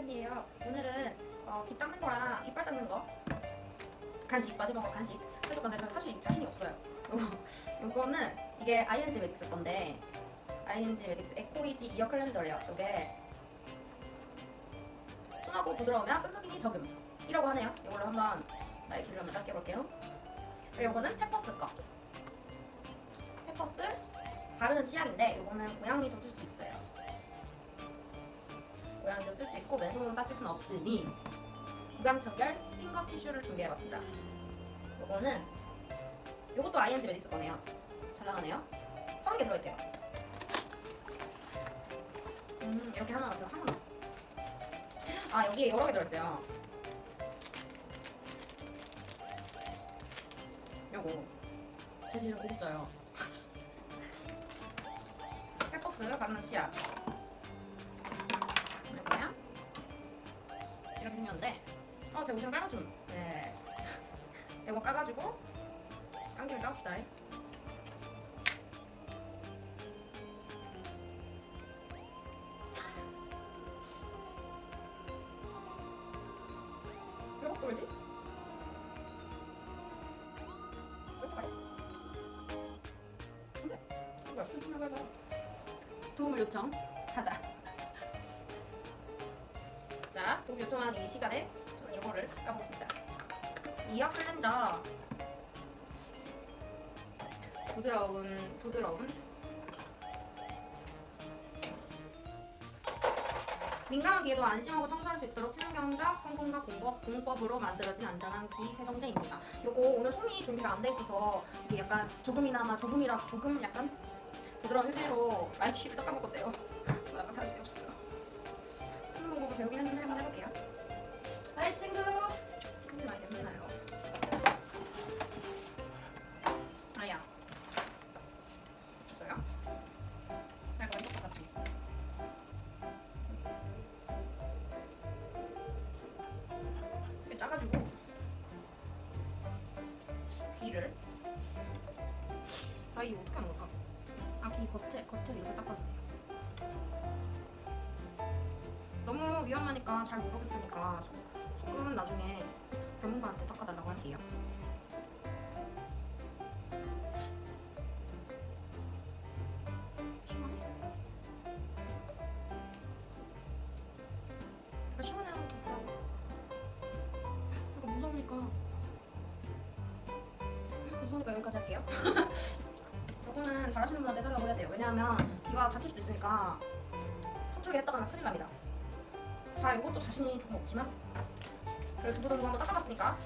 아이언이에요. 오늘은 어, 귀 닦는 거랑 이빨 닦는 거 간식 마지막으로 간식 해줄 건데 저 사실 자신이 없어요. 요거는 이게 ING 메딕스 건데 ING 메딕스 에코이지 이어 클렌저래요. 이게 순하고 부드러우면 끈적임이 적음. 이라고 하네요. 이걸로 한번 나의 귀를 한번 닦여 볼게요. 그리고 이거는 페퍼스 거. 페퍼스 바르는 치약인데 이거는 고양이도 쓸 수 있어요. 고양이도 쓸 수 있고 맨손으로 닦을 수는 없으니 구강청결 핑거 티슈를 준비해봤습니다. 요거는 요것도 ING 메딕스 거네요. 잘 나가네요. 서른 개 들어있대요. 음 이렇게 하나 들어 하나. 아 여기에 여러 개 들어있어요. 요거 제 집은 고급져요. 페퍼스 바르는 치약. 이렇게 생겼는데, 어, 제 옷이랑 깔맞춤. 네. 이거 까가지고, 깐 김에 까봅시다. 왜막 떨지? 왜 이렇게 가요? 안 돼. 뭐야, 큰 손을 밟아. 도움을 요청하다. 자, 도움 요청한 이 시간에 저는 이거를 까보겠습니다. 이어 클렌저 부드러운 부드러운 민감한 귀에도 안심하고 청소할 수 있도록 친환경적 성분과 공법, 공법으로 만들어진 안전한 귀 세정제입니다. 요거 오늘 솜이 준비가 안 돼 있어서 이게 약간 조금이나마 조금이라 조금 약간 부드러운 휴지로 건데요. 저 약간 자신이 없어요. 방법을 배우긴 했는데. 하이 친구. 손이 많이 냄새 나요. 아야. 됐어요? 할 거야 똑같이. 이렇게 짜가지고 귀를 아 이거 어떻게 하는 걸까? 아귀 겉에 겉을 이렇게 닦아주네요. 너무 위험하니까 잘 모르겠으니까 속- 속은 나중에 전문가한테 닦아달라고 할게요. 무서우니까. 무서우니까 여기까지 할게요. 저거는 잘하시는 분한테 해달라고 해야 돼요. 왜냐하면 귀가 다칠 수도 있으니까 서툴게 했다가는 큰일 납니다. 자, 이것도 자신이 조금 없지만 두부 정도 한번 닦아봤으니까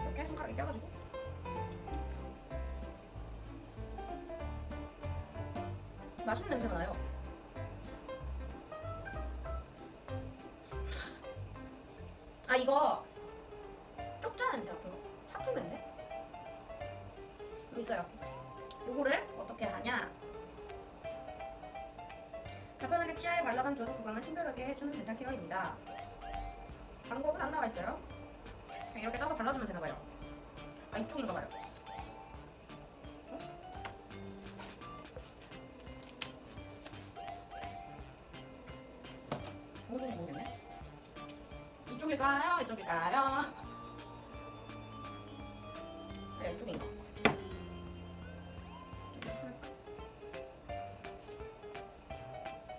이렇게 손가락에 껴가지고 맛있는 냄새가 나요. 아 이거 쪽자 냄새 같은 거, 사탕 냄새 있어요. 요거를 어떻게 하냐? 간편하게 치아에 발라간 줘서 구강을 친절하게 해주는 덴탈 케어입니다. 방법은 안 나와 있어요. 그냥 이렇게 따서 발라주면 되나 봐요. 아 이쪽인가 봐요. 어? 모르겠 모르겠네. 이쪽일까요? 이쪽일까요? 그래 이쪽인가?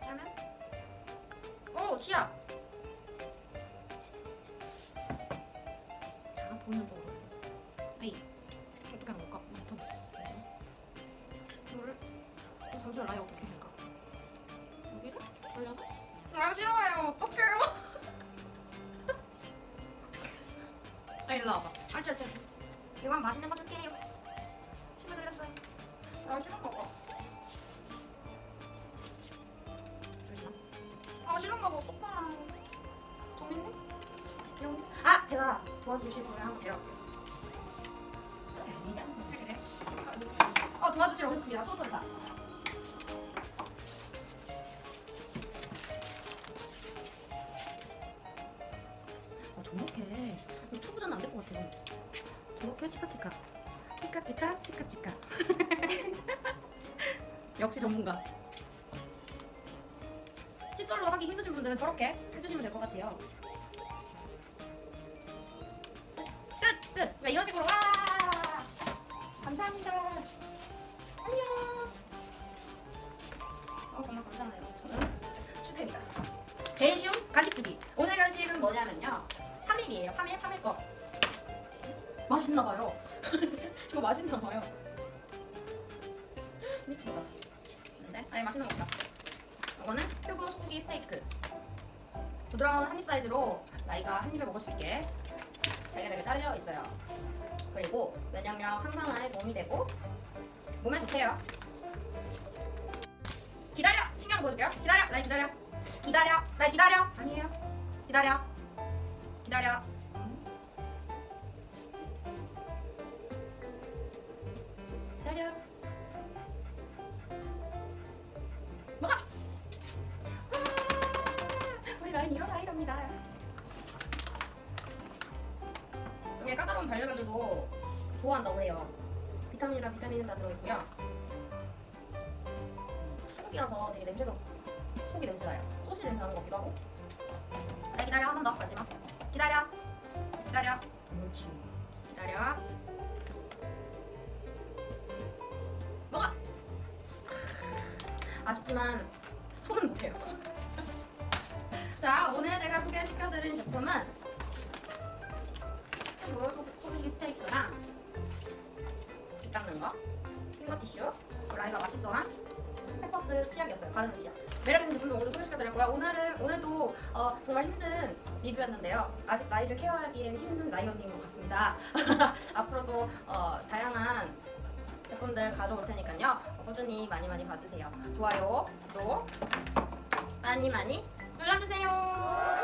짜면 오 치아 쪽으로 아이. 어떻게 하는 걸까? 못하겠어 이거를 어, 잠시만 라이 어떻게 할까? 여기를 올려서? 아 싫어요. 어떡해요. 아 일로 와봐. 알지 알지 알지. 이건 맛있는 거 줄게요. 침을 흘렸어요. 아 싫은 거 봐. 데려갈게요 이렇게. 돼? 어 도와주시러 오셨습니다. 수호천사. 어 저렇게 유튜브는 안 될 것 같아. 저렇게 치카치카. 치카치카 치카치카. 역시 전문가. 칫솔 텍스처로 하기 힘드신 분들은 저렇게 해주시면 될 것 같아요. 파밀이에요. 파밀, 파밀 거. 맛있나 봐요. 이거 맛있나 봐요. 미친다. 근데 아니 맛있는 거 같다. 이거는 큐브 소고기 스테이크. 부드러운 한입 사이즈로 나이가 한 입에 먹을 수 있게 잘게 잘려 있어요. 그리고 면역력 향상에 도움이 되고 몸에 좋대요. 기다려! 신경 보여줄게요. 기다려! 날 기다려. 기다려! 날 기다려! 아니에요. 기다려. 기다려. 기다려. 먹어! 와! 우리 라인 이런 아이랍니다. 이게 까다로운 반려견들도 좋아한다고 해요. 비타민이랑 비타민은 다 들어있고요. 소고기라서 되게 냄새도 소고기 냄새 나요. 소시 냄새 나는 것 같기도 하고. 네, 기다려 한 번 더 마지막. 기다려. 기다려. 옳지. 기다려. 먹어. 아쉽지만 손은 못해요. 자 오늘 제가 소개시켜드린 제품은 그 소- 소고기 스테이크랑 빗 닦는 거, 핑거 티슈, 그 라이가 맛있어한 페퍼스 치약이었어요. 바르는 치약. 매력 있는 제품도 오늘 소개시켜드렸고요. 오늘은 오늘도 어, 정말 힘든 리뷰였는데요. 아직 나이를 케어하기엔 힘든 나이언닌 것 같습니다. 앞으로도 어, 다양한 제품들 가져올 테니까요. 어, 꾸준히 많이 많이 봐주세요. 좋아요, 구독 많이 많이 눌러주세요.